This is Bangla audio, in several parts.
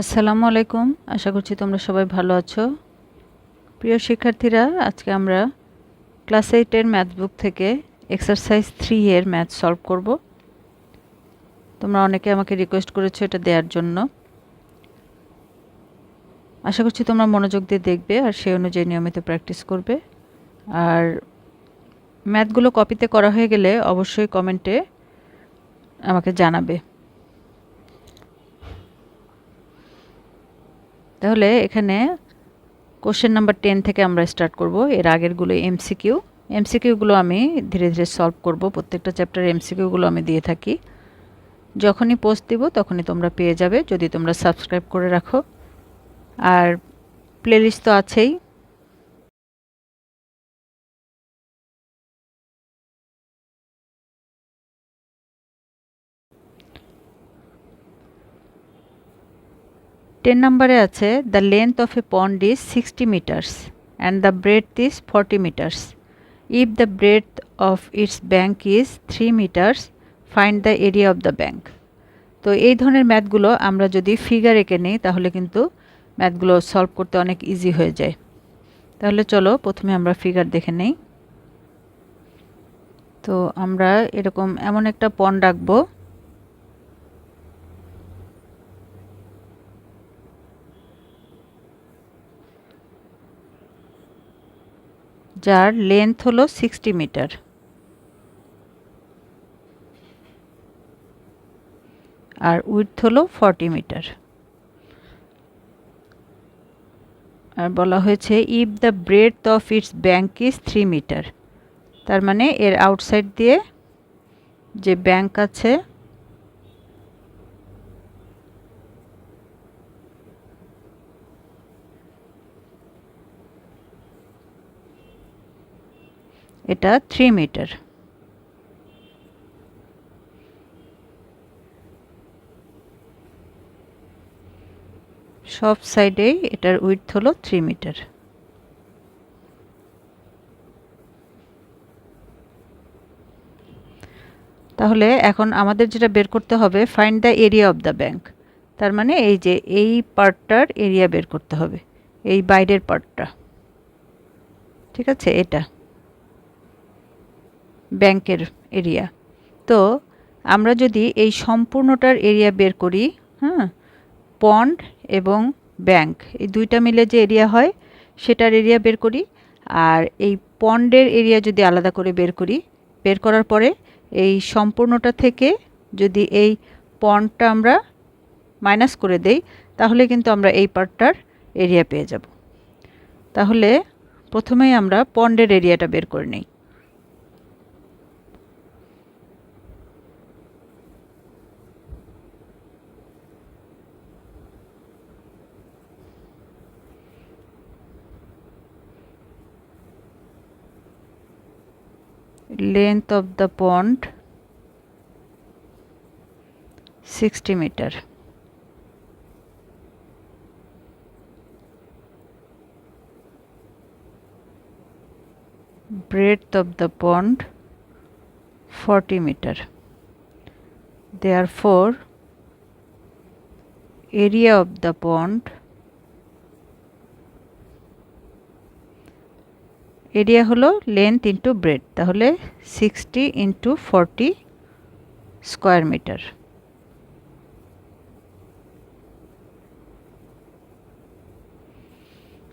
আসসালামু আলাইকুম। আশা করছি তোমরা সবাই ভালো আছো। প্রিয় শিক্ষার্থীরা, আজকে আমরা ক্লাস এইটের ম্যাথ বুক থেকে এক্সারসাইজ থ্রি এর ম্যাথ সলভ করব। তোমরা অনেকে আমাকে রিকোয়েস্ট করেছ এটা দেওয়ার জন্য। আশা করছি তোমরা মনোযোগ দিয়ে দেখবে আর সেই অনুযায়ী নিয়মিত প্র্যাকটিস করবে। আর ম্যাথগুলো কপিতে করা হয়ে গেলে অবশ্যই কমেন্টে আমাকে জানাবে। তাহলে এখানে কোশ্চেন নাম্বার টেন থেকে আমরা স্টার্ট করব। এর আগেরগুলো এমসিকিউ এমসিকিউগুলো আমি ধীরে ধীরে সলভ করব। প্রত্যেকটা চ্যাপ্টার এমসিকিউগুলো আমি দিয়ে থাকি। যখনই পোস্ট দিব, তখনই তোমরা পেয়ে যাবে। যদি তোমরা সাবস্ক্রাইব করে রাখো। আর প্লেলিস্ট তো আছেই। টেন নাম্বারে আছে the length of a pond is sixty metres and the breadth is forty metres if the breadth of its bank is three metres find the area of the bank তো এই ধরনের ম্যাথগুলো আমরা যদি ফিগার এঁকে নিই, তাহলে কিন্তু ম্যাথগুলো সলভ করতে অনেক ইজি হয়ে যায়। তাহলে চলো প্রথমে আমরা ফিগার দেখে নেই। তো আমরা এরকম এমন একটা পন্ড রাখব যার লেন্থ হলো সিক্সটি মিটার আর উইথ হলো ফর্টি মিটার আর বলা হয়েছে if the breadth of its bank is three metre তার মানে এর আউটসাইড দিয়ে যে ব্যাঙ্ক আছে এটা থ্রি মিটার সব সাইডেই এটার উইথ হলো থ্রি মিটার তাহলে এখন আমাদের যেটা বের করতে হবে find the area of the bank তার মানে এই যে এই পার্টটার এরিয়া বের করতে হবে, এই বাইরের পার্টটা ঠিক আছে, এটা। ব্যাংকের এরিয়া। তো আমরা যদি এই সম্পূর্ণটার এরিয়া বের করি হ্যাঁ পন্ড এবং ব্যাংক, এই দুইটা মিলে যে এরিয়া হয়, সেটার এরিয়া বের করি। আর এই পন্ডের এরিয়া যদি আলাদা করে বের করি, বের করার পরে এই সম্পূর্ণটা থেকে যদি এই পন্ডটা আমরা মাইনাস করে দেই, তাহলে কিন্তু আমরা এই পার্টটার এরিয়া পেয়ে যাব। তাহলে প্রথমেই আমরা পন্ডের এরিয়াটা বের করে নিই। Length of the pond 60 meter. Breadth of the pond 40 meter. Therefore area of the pond area হলো লেন্থ ইন্টু ব্রেড তাহলে sixty into forty square metre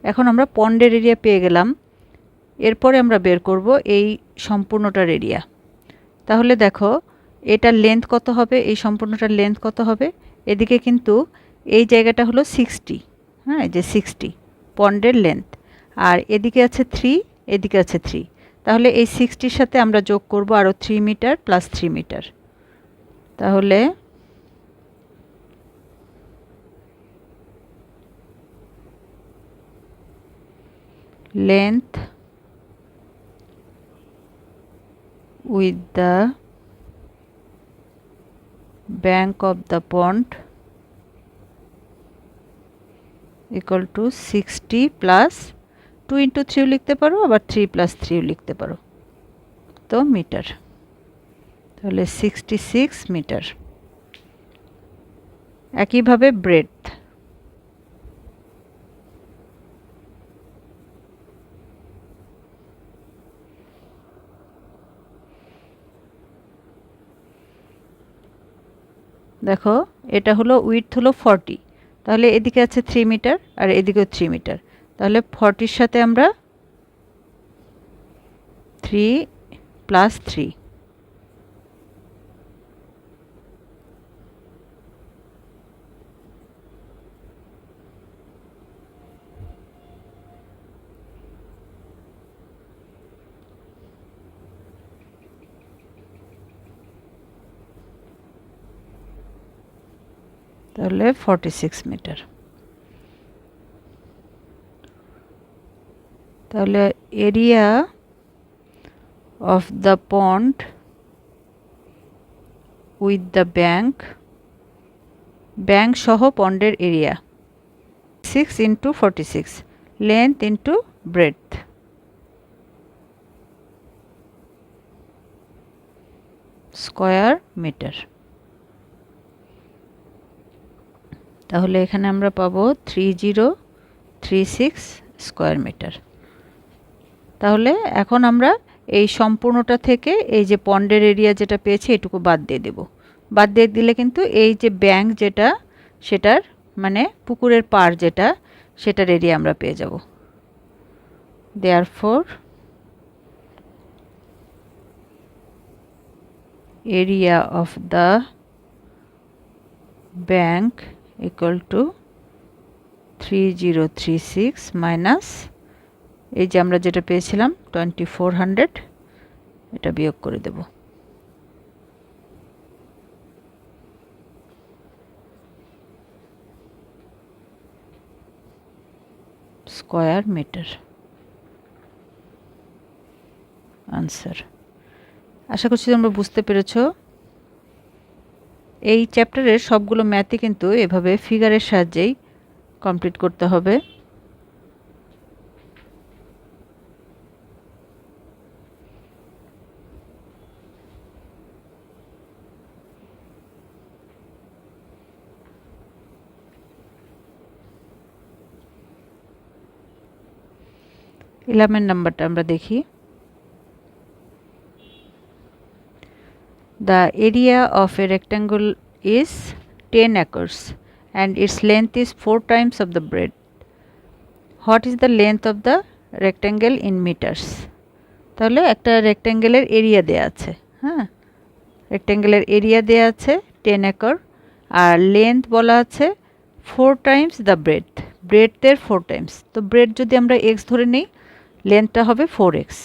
এখন আমরা পন্ডের এরিয়া পেয়ে গেলাম। এরপরে আমরা বের করব এই সম্পূর্ণটার এরিয়া তাহলে দেখো, এটার লেন্থ কত হবে? এই সম্পূর্ণটার লেন্থ কত হবে? এদিকে কিন্তু এই জায়গাটা হলো সিক্সটি হ্যাঁ যে সিক্সটি পন্ডের লেন্থ আর এদিকে আছে থ্রি এদিকে আছে থ্রি তাহলে এই সিক্সটির সাথে আমরা যোগ করব আরও three metre plus three metre তাহলে length with the bank of the pond equal to sixty plus two into থ্রিও লিখতে পারো, আবার থ্রি প্লাস থ্রিও লিখতে পারো। তো মিটার তাহলে সিক্সটি সিক্স মিটার একইভাবে ব্রেথ দেখো, এটা হলো উইথ হলো ফর্টি তাহলে এদিকে আছে থ্রি মিটার আর এদিকেও থ্রি মিটার তাহলে ফর্টির সাথে আমরা থ্রি প্লাস থ্রি। তাহলে ফর্টি সিক্স মিটার তাহলে area of the pond with the bank bank সহ পন্ডের area six into forty six length into breadth square metre তাহলে এখানে আমরা পাবো three zero three six square metre তাহলে এখন আমরা এই সম্পূর্ণটা থেকে এই যে পন্ডের এরিয়া যেটা পেয়েছি, এটুকু বাদ দিয়ে দেব। বাদ দিয়ে দিলে কিন্তু এই যে ব্যাংক যেটা, সেটার মানে পুকুরের পার যেটা, সেটার এরিয়া আমরা পেয়ে যাব। Therefore area of the bank equal to three zero three six minus এই যে আমরা যেটা পেয়েছিলাম টোয়েন্টি ফোর হান্ড্রেড এটা বিয়োগ করে দেব। স্কোয়ার মিটার আনসার আশা করছি তোমরা বুঝতে পেরেছ। এই চ্যাপ্টারের সবগুলো ম্যাথই কিন্তু এভাবে ফিগারের সাহায্যেই কমপ্লিট করতে হবে। ইলেভেন নাম্বারটা আমরা দেখি The area of a rectangle is 10 acres and its length is 4 times of the breadth. What is the length of the rectangle in meters? তাহলে একটা রেক্ট্যাঙ্গেলের এরিয়া দেয়া আছে হ্যাঁ রেক্ট্যাঙ্গেলের এরিয়া দেয়া আছে টেন একর আর লেন্থ বলা আছে ফোর টাইমস দ্য ব্রেথ ব্রেথের ফোর টাইমস তো ব্রেথ যদি আমরা এক্স ধরে নিই লেন্থটা হবে ফোর এক্স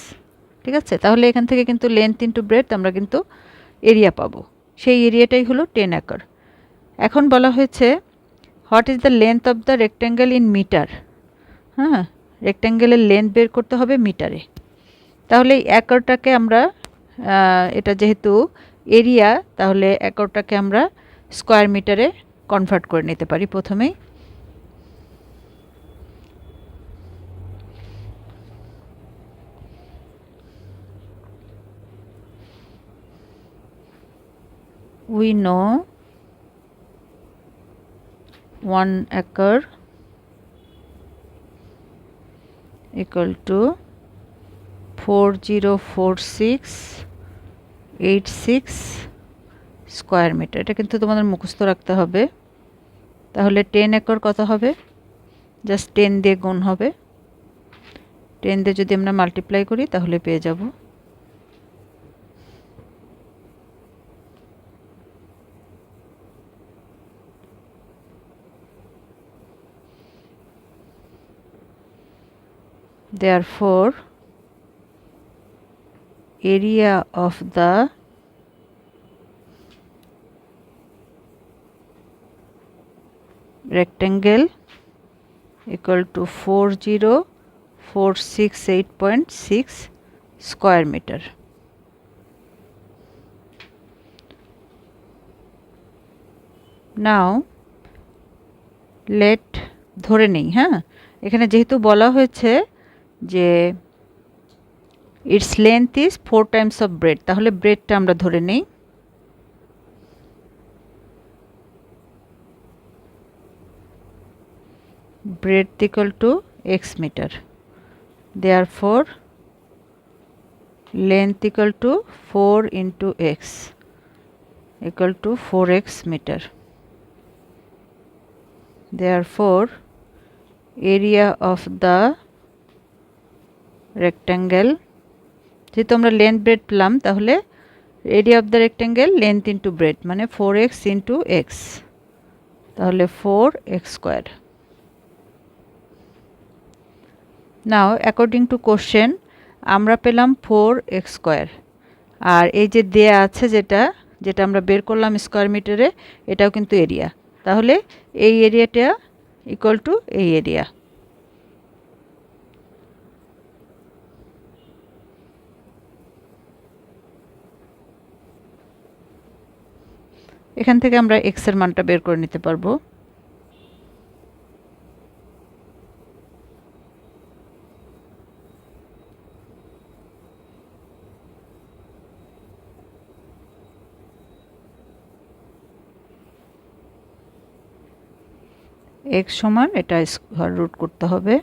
ঠিক আছে? তাহলে এখান থেকে কিন্তু লেন্থ ইন্টু ব্রেথ আমরা কিন্তু এরিয়া পাবো। সেই এরিয়াটাই হলো টেন একর এখন বলা হয়েছে what is the length of the rectangle in metre হ্যাঁ রেক্ট্যাঙ্গেলের লেন্থ বের করতে হবে মিটারে তাহলে একরটাকে আমরা এটা যেহেতু এরিয়া তাহলে একরটাকে আমরা স্কোয়ার মিটারে কনভার্ট করে নিতে পারি প্রথমেই। We know 1 acre equal to 404686 square metre এটা কিন্তু তোমাদের মুখস্থ রাখতে হবে। তাহলে টেন একর কত হবে? জাস্ট টেন দিয়ে গুণ হবে। টেন দিয়ে যদি আমরা মাল্টিপ্লাই করি, তাহলে পেয়ে যাব। Therefore area of the rectangle equal to 40468.6 square meter now let ধরে নেই হ্যাঁ এখানে যেহেতু বলা হয়েছে যে its length is four times of breadth তাহলে ব্রেডটা আমরা ধরে নেই। Breadth equal to x metre therefore length equal to four into x equal to four x metre therefore area of the rectangle যেহেতু আমরা লেন্থ ব্রেড পেলাম, তাহলে area of the rectangle length into breadth মানে ফোর এক্স ইন্টু এক্স তাহলে four x square now according to question আমরা পেলাম ফোর এক্স স্কোয়ার আর এই যে দেয়া আছে যেটা যেটা আমরা বের করলাম স্কোয়ার মিটারে এটাও কিন্তু এরিয়া তাহলে এই এরিয়াটা ইকুয়াল টু এই এরিয়া এখান থেকে আমরা এক্সের মানটা বের করে নিতে পারব। এক্স সমান এটা স্কোয়ার রুট করতে হবে।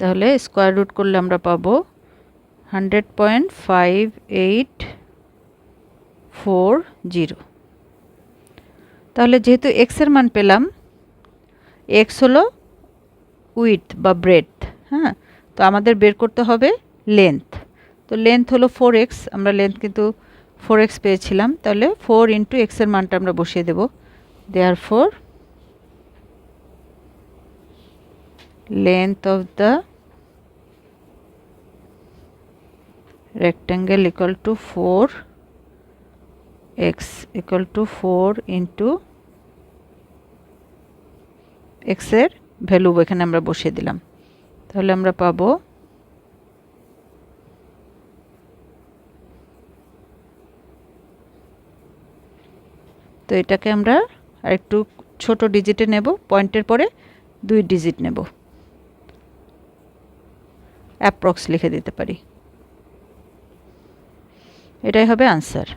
তাহলে স্কোয়ার রুট করলে আমরা পাবো hundred point five eight four zero তাহলে যেহেতু এক্সের মান পেলাম এক্স হলো উইথ বা ব্রেথ হ্যাঁ? তো আমাদের বের করতে হবে লেন্থ তো লেন্থ হলো ফোর এক্স আমরা লেন্থ কিন্তু ফোর এক্স পেয়েছিলাম, তাহলে ফোর ইন্টু এক্সের মানটা আমরা বসিয়ে দেব। Therefore length of the rectangle equal to 4 x equal to 4 into x এর ভ্যালু এখানে আমরা বসিয়ে দিলাম। তাহলে আমরা পাবো তো এটাকে আমরা আরেকটু ছোট ডিজিটে নেব পয়েন্টের পরে দুই ডিজিট নেব। অ্যাপ্রক্স লিখে দিতে পারি। এটাই হবে আনসার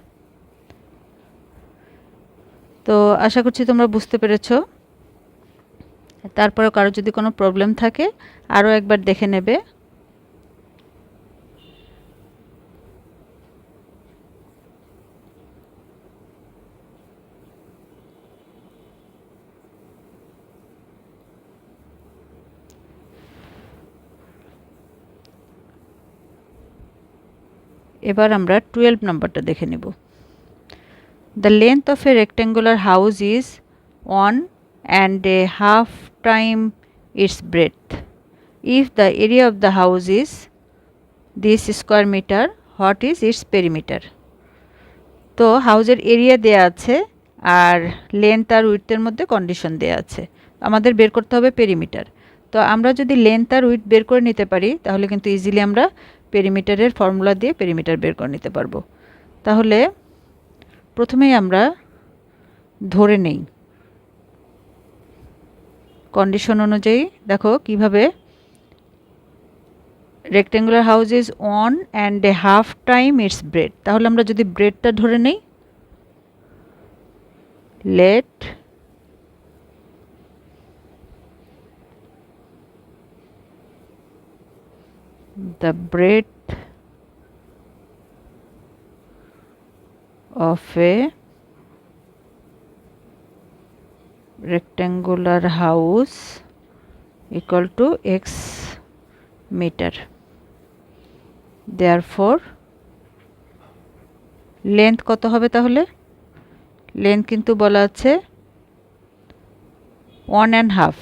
তো আশা করছি তোমরা বুঝতে পেরেছ। তারপরে কারও যদি কোনো প্রবলেম থাকে আরও একবার দেখে নেবে। এবার আমরা টুয়েলভ নাম্বারটা দেখে নেব। The length of a rectangular house is one and a half time its breadth if the area of the house is this square metre what is its perimeter তো হাউজের এরিয়া দেয়া আছে আর লেন্থ আর উইথের মধ্যে কন্ডিশন দেয়া আছে। আমাদের বের করতে হবে পেরিমিটার তো আমরা যদি লেন্থ আর উইথ বের করে নিতে পারি, তাহলে কিন্তু ইজিলি আমরা পেরিমিটারের ফর্মুলা দিয়ে পেরিমিটার বের করে নিতে পারব। তাহলে প্রথমেই আমরা ধরে নেই। কন্ডিশন অনুযায়ী দেখো কীভাবে rectangular house is one and a half time its breadth তাহলে আমরা যদি ব্রেডটা ধরে নেই let the breadth of a rectangular house equal to x meter therefore length কত হবে তাহলে লেন্থ কিন্তু বলা আছে one and half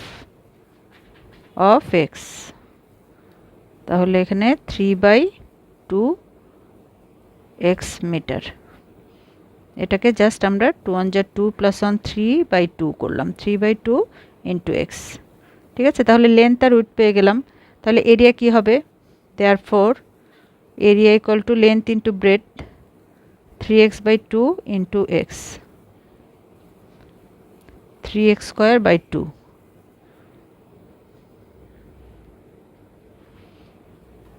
of x তাহলে এখানে three by two x metre এটাকে জাস্ট আমরা two one two plus one three by two করলাম three by two into x ঠিক আছে? তাহলে লেন্থ আর উইথ পেয়ে গেলাম। তাহলে এরিয়া কি হবে? Therefore area equal to length into breadth three x by two into x three x square by two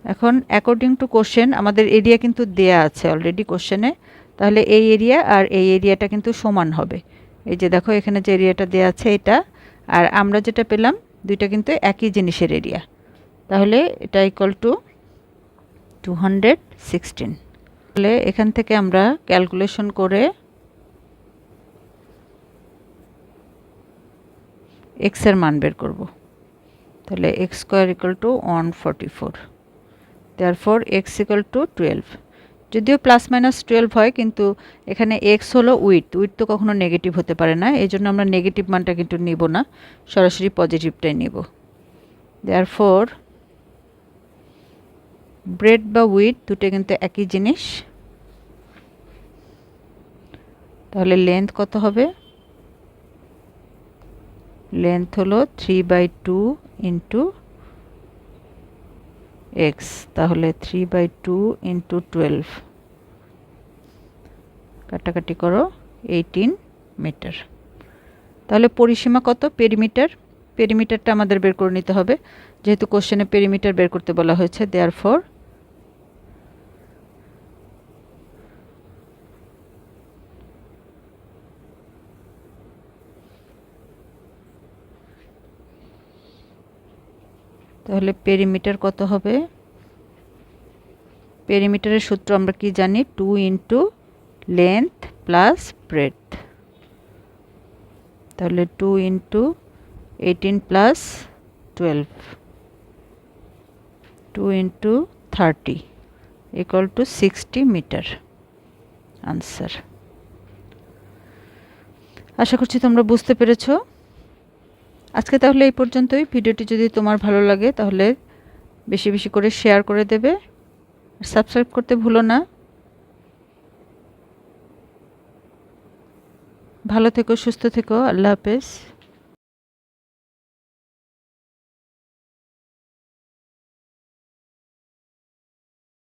এখন অ্যাকর্ডিং টু কোশ্চেন আমাদের এরিয়া কিন্তু দেয়া আছে অলরেডি কোশ্চেনে তাহলে এই এরিয়া আর এই এরিয়াটা কিন্তু সমান হবে। এই যে দেখো, এখানে যে এরিয়াটা দেওয়া আছে এটা, আর আমরা যেটা পেলাম, দুইটা কিন্তু একই জিনিসের এরিয়া তাহলে এটা equal to two hundred sixteen তাহলে এখান থেকে আমরা ক্যালকুলেশন করে এক্সের মান বের করব। তাহলে x square equal to one four therefore x equal to twelve যদিও প্লাস মাইনাস টুয়েলভ হয়, কিন্তু এখানে এক্স হলো উইথ উইথ তো কখনো নেগেটিভ হতে পারে না এই জন্য আমরা নেগেটিভ মানটা কিন্তু নিব না, সরাসরি পজিটিভটাই নিব। দেয়ার ফোর ব্রেড বা উইথ দুটো কিন্তু একই জিনিস। তাহলে লেন্থ কত হবে? লেন্থ হলো three by two into x তাহলে three by two into twelve কাটাকাটি করো এইটিন মিটার তাহলে পরিসীমা কত? পেরিমিটার পেরিমিটারটা আমাদের বের করে নিতে হবে। যেহেতু কোশ্চেনে পেরিমিটার বের করতে বলা হয়েছে দেয়ার ফর তাহলে পেরিমিটার কত হবে? পেরিমিটারের সূত্র আমরা কি জানি? Two into length plus breadth তাহলে two into eighteen plus twelve two into thirty equal to sixty metre answer আশা করছি তোমরা বুঝতে পেরেছ। আজকে তাহলে এই পর্যন্তই। ভিডিওটি যদি তোমার ভালো লাগে, তাহলে বেশি বেশি করে শেয়ার করে দেবে। সাবস্ক্রাইব করতে ভুলো না। ভালো থেকো, সুস্থ থেকো। আল্লাহ হাফেজ।